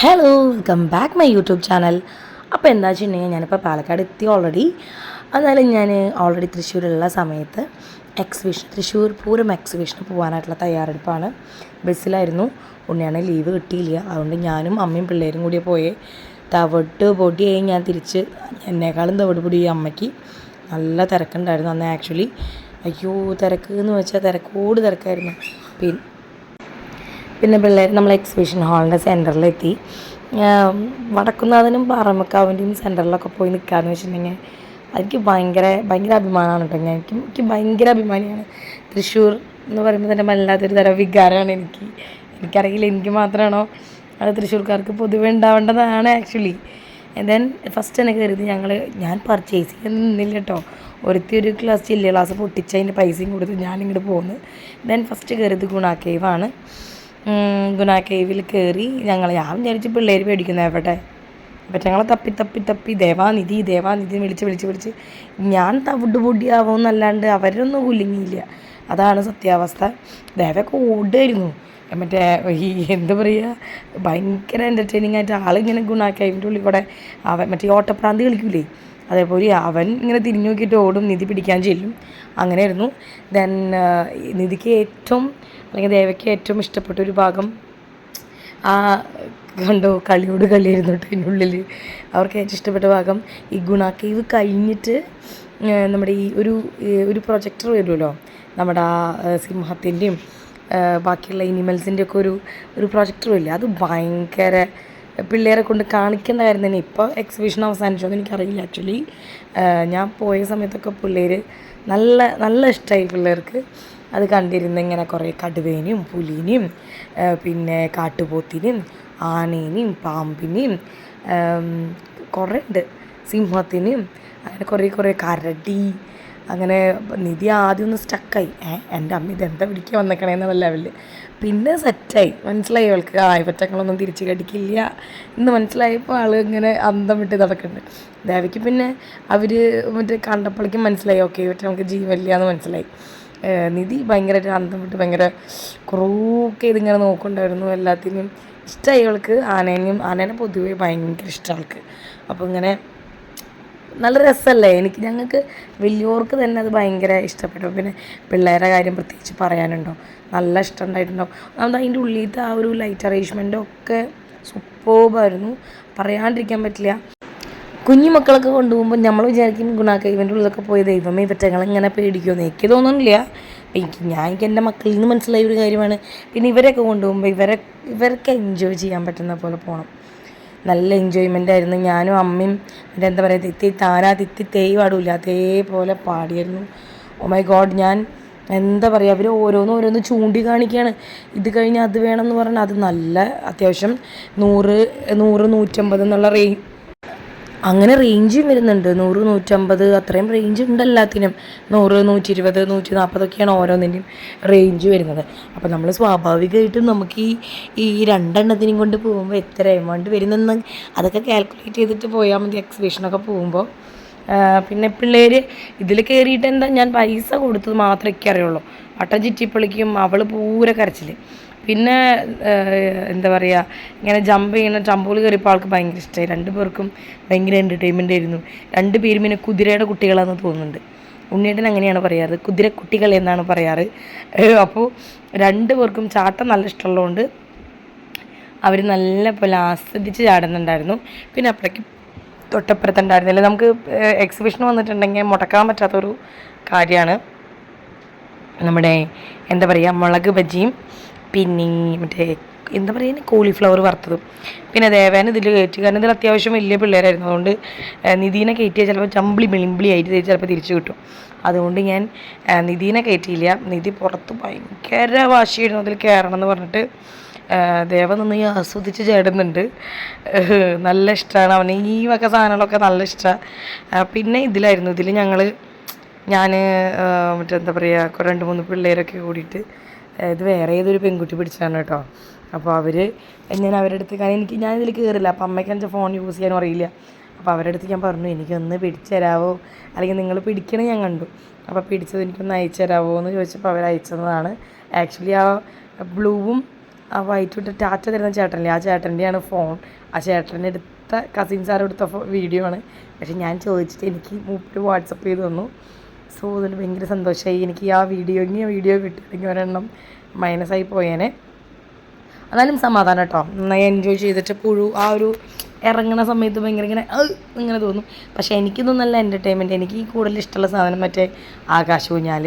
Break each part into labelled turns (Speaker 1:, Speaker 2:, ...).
Speaker 1: Hello welcome back my YouTube channel അപ്പോൾ എന്താ വെച്ചിട്ടുണ്ടെങ്കിൽ ഞാനിപ്പോൾ പാലക്കാട് എത്തി ഓൾറെഡി എന്നാലും ഞാൻ ഓൾറെഡി തൃശ്ശൂരുള്ള സമയത്ത് എക്സിബിഷൻ തൃശ്ശൂർ പൂരം എക്സിബിഷന് പോകാനായിട്ടുള്ള തയ്യാറെടുപ്പാണ്. ബസ്സിലായിരുന്നു. ഉണ്ണിയാണെ ലീവ് കിട്ടിയില്ല. അതുകൊണ്ട് ഞാനും അമ്മയും പിള്ളേരും കൂടി പോയേ. തവിട്ട് പൊടിയായി ഞാൻ തിരിച്ച്. എന്നെക്കാളും തവിട് പൊടി അമ്മയ്ക്ക്. നല്ല തിരക്കുണ്ടായിരുന്നു അന്ന് ആക്ച്വലി അയ്യോ തിരക്ക് എന്ന് വെച്ചാൽ തിരക്കോട് തിരക്കായിരുന്നു. പിന്നെ പിന്നെ പിള്ളേർ നമ്മൾ എക്സിബിഷൻ ഹാളിന്റെ സെന്ററിലെത്തി വടക്കുന്നാഥനും പാറമക്കാവിന്റെയും സെന്ററിലൊക്കെ പോയി നിൽക്കാമെന്ന് വെച്ചിട്ടുണ്ടെങ്കിൽ എനിക്ക് ഭയങ്കര ഭയങ്കര അഭിമാനമാണ് കേട്ടോ ഞാൻ. എനിക്ക് എനിക്ക് ഭയങ്കര അഭിമാനിയാണ്. തൃശ്ശൂർ എന്ന് പറയുമ്പോൾ തന്നെ വല്ലാത്തൊരു തരം വികാരമാണ് എനിക്ക്. എനിക്കറിയില്ല എനിക്ക് മാത്രമാണോ അത് തൃശ്ശൂർക്കാർക്ക് പൊതുവെ ഉണ്ടാവേണ്ടതാണ് ആക്ച്വലി ദെൻ ഫസ്റ്റ് തന്നെ കരുതി ഞങ്ങൾ ഞാൻ പർച്ചേസ് ചെയ്യാൻ നിന്നില്ല കേട്ടോ. ഒരുത്തി ഒരു ക്ലാസ് ചില്ല ക്ലാസ് പൊട്ടിച്ച് അതിന്റെ പൈസയും കൊടുത്ത് ഞാനിങ്ങോട്ട് പോകുന്നു ദെൻ ഫസ്റ്റ് കരുതി ഗുണ കേവാണ് ഗുണ കേവിൽ കയറി ഞങ്ങൾ ഞാൻ വിചാരിച്ച് പിള്ളേർ പേടിക്കുന്ന എവിടെ? അപ്പം ഞങ്ങളെ തപ്പി തപ്പി തപ്പി ദേവാനിധി ദേവാനിധി വിളിച്ച് വിളിച്ച് വിളിച്ച്. ഞാൻ തവിട് പൊടിയാവുമെന്നല്ലാണ്ട് അവരൊന്നും കുലുങ്ങിയില്ല. അതാണ് സത്യാവസ്ഥ. ദേവയൊക്കെ ഓടുമായിരുന്നു മറ്റേ ഈ എന്താ പറയുക ഭയങ്കര എന്റർടൈനിങ് ആയിട്ട് ആളിങ്ങനെ ഗുണാക്കി അതിന്റെ ഉള്ളിൽ കൂടെ അവൻ മറ്റേ ഓട്ടപ്രാന്തി കളിക്കൂലേ? അതേപോലെ അവൻ ഇങ്ങനെ തിരിഞ്ഞു നോക്കിയിട്ട് ഓടും നിധി പിടിക്കാൻ ചെല്ലും. അങ്ങനെയായിരുന്നു. ദെൻ നിധിക്ക് ഏറ്റവും അല്ലെങ്കിൽ ദേവയ്ക്ക് ഏറ്റവും ഇഷ്ടപ്പെട്ട ഒരു ഭാഗം ആ കണ്ടോ കളിയോട് കളിയായിരുന്നു കേട്ടോ അതിന്റെ ഉള്ളിൽ. അവർക്ക് ഏറ്റവും ഇഷ്ടപ്പെട്ട ഭാഗം ഈ ഗുണ കഴിഞ്ഞിട്ട് നമ്മുടെ ഈ ഒരു ഒരു പ്രൊജക്ടർ വരുമല്ലോ. നമ്മുടെ ആ സിംഹത്തിന്റെയും ബാക്കിയുള്ള ഇനിമൽസിന്റെ ഒക്കെ ഒരു ഒരു പ്രൊജക്ടർ ഇല്ലേ അത് ഭയങ്കര പിള്ളേരെ കൊണ്ട് കാണിക്കേണ്ടതായിരുന്നു തന്നെ. ഇപ്പോൾ എക്സിബിഷൻ അവസാനിച്ചോ എനിക്കറിയില്ല ആക്ച്വലി ഞാൻ പോയ സമയത്തൊക്കെ പിള്ളേർ നല്ല നല്ല ഇഷ്ടമായി പിള്ളേർക്ക്. അത് കണ്ടിരുന്ന് ഇങ്ങനെ കുറേ കടുവേനെയും പുലിനെയും പിന്നെ കാട്ടുപോത്തിനെയും ആനേനെയും പാമ്പിനെയും കുറേ ഉണ്ട്. സിംഹത്തിനെയും അങ്ങനെ കുറേ കുറേ കരടി അങ്ങനെ നിധി ആദ്യം ഒന്ന് സ്റ്റക്കായി ഏ എന്റെ അമ്മ ഇതെന്താ പിടിക്കുക വന്നേക്കണേ എന്നുള്ള ലെവലിൽ പിന്നെ സെറ്റായി മനസ്സിലായി? അവൾക്ക് ആ ഇവറ്റങ്ങളൊന്നും തിരിച്ച് കടിക്കില്ല എന്ന് മനസ്സിലായപ്പോൾ ആൾ ഇങ്ങനെ അന്തം വിട്ട് നടക്കുന്നുണ്ട്. ദേവയ്ക്ക് പിന്നെ അവർ മറ്റേ കണ്ടപ്പോഴേക്കും മനസ്സിലായി. ഓക്കെ ഇവറ്റ നമുക്ക് ജീവനില്ല എന്ന് മനസ്സിലായി. നിധി ഭയങ്കരമായിട്ട് അന്തം വിട്ട് ഭയങ്കര കുറൂക്കെ ഇതിങ്ങനെ നോക്കുന്നുണ്ടായിരുന്നു എല്ലാത്തിനും. ഇഷ്ടമായി അവൾക്ക് ആനേനെയും ആനേനെ പൊതുവേ ഭയങ്കര ഇഷ്ടം അവൾക്ക് അപ്പോൾ ഇങ്ങനെ നല്ല രസമല്ലേ എനിക്ക് ഞങ്ങൾക്ക് വലിയവർക്ക് തന്നെ അത് ഭയങ്കര ഇഷ്ടപ്പെട്ടു. പിന്നെ പിള്ളേരുടെ കാര്യം പ്രത്യേകിച്ച് പറയാനുണ്ടോ? നല്ല ഇഷ്ടം ഉണ്ടായിട്ടുണ്ടോ? അത് അതിന്റെ ഉള്ളിലത്തെ ആ ഒരു ലൈറ്റ് അറേഞ്ച്മെന്റൊക്കെ സൂപ്പർ സൂപ്പർബായിരുന്നു പറയാണ്ടിരിക്കാൻ പറ്റില്ല. കുഞ്ഞു മക്കളൊക്കെ കൊണ്ടുപോകുമ്പോൾ നമ്മൾ വിചാരിക്കും ഗുണാക്ക ഇവന്റെ ഉള്ളിലൊക്കെ പോയ ദൈവമേ ഇവറ്റങ്ങൾ ഇങ്ങനെ പേടിക്കുമെന്ന് എനിക്ക് തോന്നുന്നില്ല. എനിക്ക് ഞാൻ എനിക്ക് എന്റെ മക്കളിൽ നിന്ന് മനസ്സിലായ ഒരു കാര്യമാണ്. പിന്നെ ഇവരെയൊക്കെ കൊണ്ടുപോകുമ്പോൾ ഇവരെ ഇവർക്ക് എൻജോയ് ചെയ്യാൻ പറ്റുന്ന പോലെ പോകണം നല്ല എൻജോയ്മെന്റ് ആയിരുന്നു. ഞാനും അമ്മയും എന്റെ എന്താ പറയുക തിത്തി താനാ തിത്തി തേയ് പാടില്ല അതേപോലെ പാടിയായിരുന്നു. ഓ മൈ ഗോഡ് ഞാൻ എന്താ പറയുക അവർ ഓരോന്ന് ഓരോന്ന് ചൂണ്ടി കാണിക്കുകയാണ് ഇത് കഴിഞ്ഞാൽ അത് വേണമെന്ന് പറഞ്ഞാൽ അത് നല്ല അത്യാവശ്യം നൂറ് നൂറ് നൂറ്റമ്പത് എന്നുള്ള റേഞ്ച് അങ്ങനെ റേഞ്ചും വരുന്നുണ്ട്. നൂറ് നൂറ്റമ്പത് അത്രയും റേഞ്ച് ഉണ്ട് എല്ലാത്തിനും. നൂറ് നൂറ്റി ഇരുപത് നൂറ്റി നാൽപ്പതൊക്കെയാണ് ഓരോന്നിന്റെയും റേഞ്ച് വരുന്നത്. അപ്പോൾ നമ്മൾ സ്വാഭാവികമായിട്ടും നമുക്ക് ഈ ഈ രണ്ടെണ്ണത്തിനും കൊണ്ട് പോകുമ്പോൾ എത്ര എമൗണ്ട് വരുന്നെന്ന് അതൊക്കെ കാൽക്കുലേറ്റ് ചെയ്തിട്ട് പോയാൽ മതി. എക്സിബിഷനൊക്കെ പോകുമ്പോൾ പിന്നെ പിള്ളേർ ഇതിൽ കയറിയിട്ട് എന്താ ഞാൻ പൈസ കൊടുത്തത് മാത്രമേ അറിയുള്ളൂ. വട്ടം ചുറ്റിപ്പൊളിക്കും അവൾ പൂര കരച്ചിൽ പിന്നെ എന്താ പറയുക ഇങ്ങനെ ജമ്പ് ചെയ്യുന്ന ടംബോൾ കയറിയപ്പോൾ ആൾക്ക് ഭയങ്കര ഇഷ്ടമായി രണ്ട് പേർക്കും ഭയങ്കര എന്റർടൈൻമെന്റ് ആയിരുന്നു. രണ്ട് പേരും പിന്നെ കുതിരയുടെ കുട്ടികളാണെന്ന് തോന്നുന്നുണ്ട്. ഉണ്ണിയേട്ടൻ അങ്ങനെയാണ് പറയാറ്. കുതിരക്കുട്ടികൾ എന്നാണ് പറയാറ്. അപ്പോൾ രണ്ട് പേർക്കും ചാട്ടം നല്ല ഇഷ്ടമുള്ളതുകൊണ്ട് അവർ നല്ല പോലെ ആസ്വദിച്ച് ചാടുന്നുണ്ടായിരുന്നു. പിന്നെ അപ്പോഴേക്കും തൊട്ടപ്പുറത്തുണ്ടായിരുന്നില്ല നമുക്ക് എക്സിബിഷൻ വന്നിട്ടുണ്ടെങ്കിൽ മുടക്കാൻ പറ്റാത്തൊരു കാര്യമാണ്. നമ്മുടെ എന്താ പറയുക മുളക് ബജിയും പിന്നെ മറ്റേ എന്താ പറയുക കോളിഫ്ലവർ വറുത്തതും. പിന്നെ ദേവേന ഇതിൽ കയറ്റി. കാരണം ഇതിൽ അത്യാവശ്യം വലിയ പിള്ളേരായിരുന്നു. അതുകൊണ്ട് നിധീനെ കയറ്റിയാൽ ചിലപ്പോൾ ചമ്പിളി മിളിമ്പിളി ആയിട്ട് ചിലപ്പോൾ തിരിച്ചു കിട്ടും. അതുകൊണ്ട് ഞാൻ നിധീനെ കയറ്റിയില്ല. നിധി പുറത്ത് ഭയങ്കര വാശിയായിരുന്നു. അതിൽ കയറണം എന്ന് പറഞ്ഞിട്ട് ദേവ നിന്ന് ഈ ആസ്വദിച്ച് ചേടുന്നുണ്ട്. നല്ല ഇഷ്ടമാണ് അവന് ഈ വക സാധനങ്ങളൊക്കെ നല്ല ഇഷ്ടമാണ് പിന്നെ ഇതിലായിരുന്നു. ഇതിൽ ഞങ്ങൾ ഞാൻ മറ്റെന്താ പറയുക രണ്ട് മൂന്ന് പിള്ളേരൊക്കെ കൂടിയിട്ട് ഇത് വേറെ ഏതൊരു പെൺകുട്ടി പിടിച്ചതാണ് കേട്ടോ. അപ്പോൾ അവർ ഞാൻ അവരുടെ അടുത്ത് കാരണം എനിക്ക് ഞാൻ ഇതിൽ കയറില്ല അപ്പം അമ്മയ്ക്ക് എന്റെ ഫോൺ യൂസ് ചെയ്യാനും അറിയില്ല. അപ്പോൾ അവരുടെ അടുത്ത് ഞാൻ പറഞ്ഞു എനിക്കൊന്ന് പിടിച്ചു തരാമോ അല്ലെങ്കിൽ നിങ്ങൾ പിടിക്കണേ ഞാൻ കണ്ടു. അപ്പോൾ പിടിച്ചത് എനിക്കൊന്ന് അയച്ചു തരാമോ എന്ന് ചോദിച്ചപ്പോൾ അവർ അയച്ചതാണ്. ആക്ച്വലി ആ ബ്ലൂവും ആ വൈറ്റ് വിട്ട് ടാറ്റ തരുന്ന ചേട്ടനില്ലേ? ആ ചേട്ടന്റെയാണ് ഫോൺ ആ ചേട്ടന്റെ എടുത്ത കസിൻസാർ എടുത്ത വീഡിയോ ആണ്. പക്ഷെ ഞാൻ ചോദിച്ചിട്ട് എനിക്ക് മൂപ്പര് വാട്സപ്പ് ചെയ്ത് തന്നു. സോ അതിൽ ഭയങ്കര സന്തോഷമായി എനിക്ക് ആ വീഡിയോ ഇനി വീഡിയോ കിട്ടിയില്ലെങ്കിൽ ഒരെണ്ണം മൈനസായി പോയേനെ. എന്നാലും സമാധാനം കേട്ടോ നന്നായി എൻജോയ് ചെയ്തിട്ട് പുഴു ആ ഒരു ഇറങ്ങുന്ന സമയത്ത് ഭയങ്കര ഇങ്ങനെ ഇങ്ങനെ തോന്നും. പക്ഷേ എനിക്കിതൊന്നും നല്ല എന്റർടൈൻമെന്റ് എനിക്ക് കൂടുതൽ ഇഷ്ടമുള്ള സാധനം മറ്റേ ആകാശ ഊഞ്ഞാൽ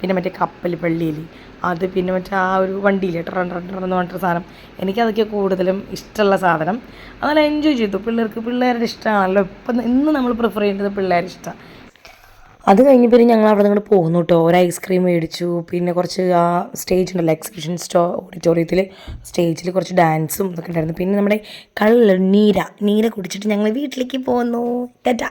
Speaker 1: പിന്നെ മറ്റേ കപ്പൽ പള്ളിയിൽ അത് പിന്നെ മറ്റേ ആ ഒരു വണ്ടിയിൽ ട്രൺ ട്രൺ എന്ന് പറഞ്ഞിട്ട് സാധനം. എനിക്കതൊക്കെ കൂടുതലും ഇഷ്ടമുള്ള സാധനം. അതെല്ലാം എൻജോയ് ചെയ്തു. പിള്ളേർക്ക് പിള്ളേരുടെ ഇഷ്ടമാണല്ലോ. ഇപ്പം ഇന്ന് നമ്മൾ പ്രിഫർ ചെയ്യേണ്ടത് പിള്ളേരുടെ ഇഷ്ടമാണ് അത് കഴിഞ്ഞ് പിന്നെ ഞങ്ങൾ അവിടെ നിന്ന് പോകുന്നു കേട്ടോ ഒരു ഐസ്ക്രീം മേടിച്ചു. പിന്നെ കുറച്ച് ആ സ്റ്റേജ് ഉണ്ടല്ലോ എക്സിബിഷൻ സ്റ്റോ ഓഡിറ്റോറിയത്തിൽ സ്റ്റേജിൽ കുറച്ച് ഡാൻസും ഇതൊക്കെ ഉണ്ടായിരുന്നു. പിന്നെ നമ്മുടെ കള്ള് നീര. നീര കുടിച്ചിട്ട് ഞങ്ങൾ വീട്ടിലേക്ക് പോന്നു ടാറ്റ.